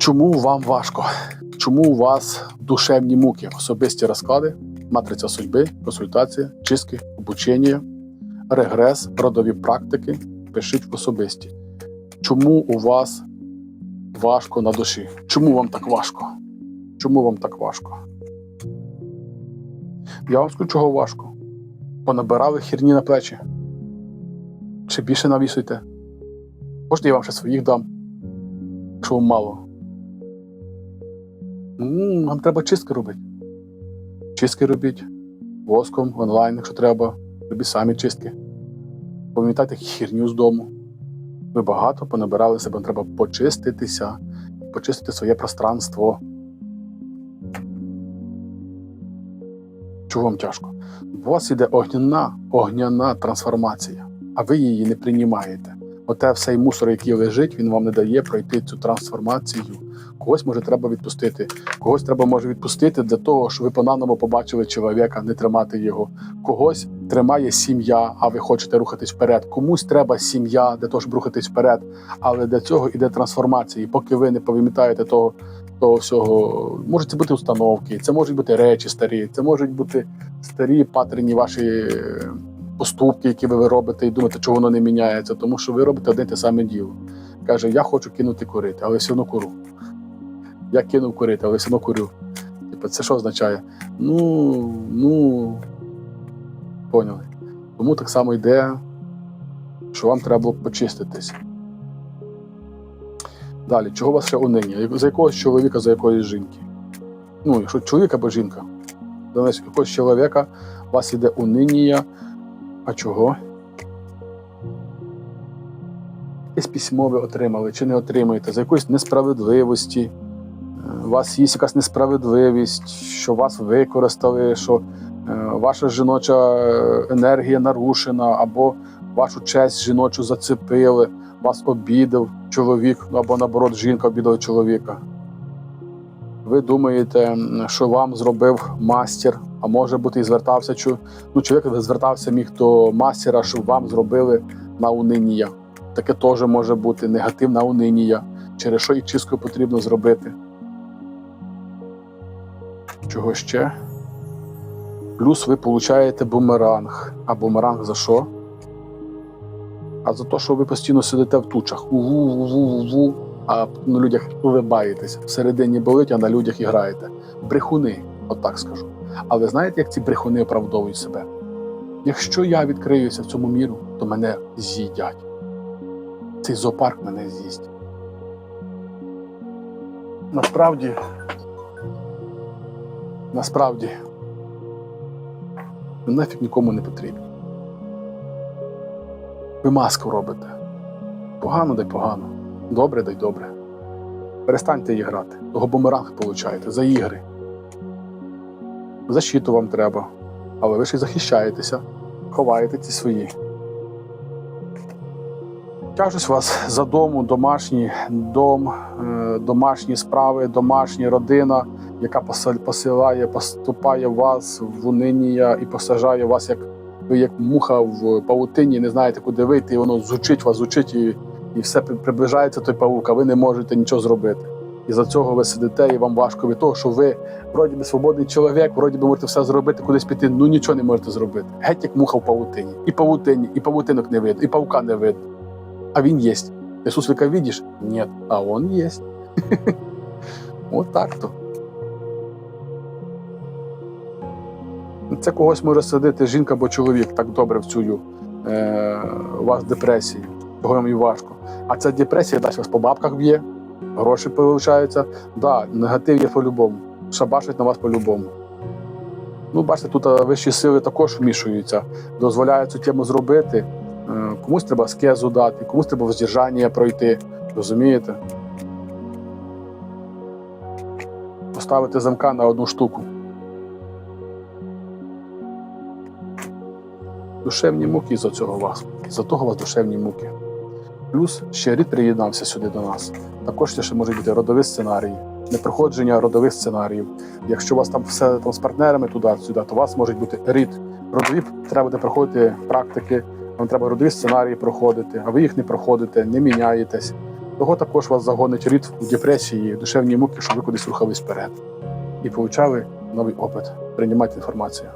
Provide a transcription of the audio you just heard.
Чому вам важко? Чому у вас душевні муки, особисті розклади, матриця судьби, консультація, чистки, обучення, регрес, родові практики? Пишіть в особисті. Чому у вас важко на душі? Чому вам так важко? Чому вам так важко? Я вам скажу, чого важко. Понабирали херні на плечі. Чи більше навісуйте? Можна я вам ще своїх дам, якщо вам мало. М, Вам треба чистки робити. Чистки робіть воском, онлайн, якщо треба. Робіть самі чистки. Пам'ятайте херню з дому. Ви багато понабирали себе, треба почиститися, почистити своє пространство. Чого вам тяжко? У вас іде огняна, огняна трансформація, а ви її не приймаєте. Оте всей мусор, який лежить, він вам не дає пройти цю трансформацію. Когось може треба відпустити. Когось треба може відпустити для того, щоб ви по-наново побачили чоловіка, не тримати його. Когось тримає сім'я, а ви хочете рухатись вперед. Комусь треба сім'я для того, щоб рухатись вперед. Але для цього іде трансформація. І поки ви не пам'ятаєте того, того всього, можуть бути установки, це можуть бути речі старі, це можуть бути старі патерні ваші е, поступки, які ви робите, і думаєте, чого воно не міняється, тому що ви робите одне те саме діло. Каже, я хочу кинути курити, але все одно куру. Я кинув курити, але все одно курю. Типу, це що означає? Ну, ну, поняли. Тому так само йде, що вам треба було почиститись. Далі, чого у вас ще унині? За якогось чоловіка, за якоїсь жінки? Ну, якщо чоловік або жінка, за якогось чоловіка у вас іде унинія. А чого? Якесь письмо ви отримали чи не отримаєте, за якоїсь несправедливості. У вас є якась несправедливість, що вас використали, що е, ваша жіноча е, енергія нарушена, або вашу честь жіночу зацепили, вас обідав чоловік, або наоборот, жінка обідала чоловіка. Ви думаєте, що вам зробив мастер, а може бути і звертався, ну, чоловік звертався міг до мастера, щоб вам зробили на унинія. Таке теж може бути негативна унинія, через що і чистку потрібно зробити. Чого ще? Плюс ви получаєте бумеранг. А бумеранг за що? А за те, що ви постійно сидите в тучах. Уву-уву-уву, а на людях улибаєтесь. Всередині болить, а на людях і граєте. Брехуни, от так скажу. Але знаєте, як ці брехуни оправдовують себе? Якщо я відкриюся в цьому міру, то мене з'їдять. Цей зоопарк мене з'їсть. Насправді, насправді, нафіг нікому не потрібні. Ви маску робите. Погано дай погано. Добре дай добре. Перестаньте її грати. Того бумеранг получаєте за ігри. Защиту вам треба. Але ви ж і захищаєтеся, ховаєте ці свої. Тяжусь у вас за дому, домашній дом, е, домашні справи, домашня родина, яка посил- посилає, поступає вас в унинія і посажає вас, як ви як муха в павутині, не знаєте, куди вийти, і воно зучить вас, зучить, і, і все приближається той павук, а ви не можете нічого зробити. І за цього ви сидите, і вам важко від того, що ви вроді би свободний чоловік, вроді би можете все зробити, кудись піти, ну нічого не можете зробити. Геть як муха в павутині. І павутині, і павутинок не видно, і павука не видно. А він є. Ти суслика видиш? Ні. А он є. От так то. Це когось може сидити жінка або чоловік так добре в цю е, у вас депресії, того вам важко. А ця депресія далі вас по бабках б'є, гроші получаються. Да, негатив є по-любому. Шабашить на вас по-любому. Ну, бачите, тут вищі сили також вмішуються, дозволяють цю тему зробити. Е, Комусь треба скезу дати, комусь треба воздержання пройти. Розумієте? Поставити замка на одну штуку. Душевні муки за цього вас. За того вас душевні муки. Плюс ще рід приєднався сюди до нас. Також ще можуть бути родові сценарії, непроходження родових сценаріїв. Якщо у вас там все там, з партнерами туди-сюди, то у вас можуть бути рід. Родові треба буде проходити практики, вам треба родові сценарії проходити, а ви їх не проходите, не міняєтесь. Того також вас загонить рід в депресії, душевні муки, щоб ви кудись рухались вперед і получали новий опит. Приймайте інформацію.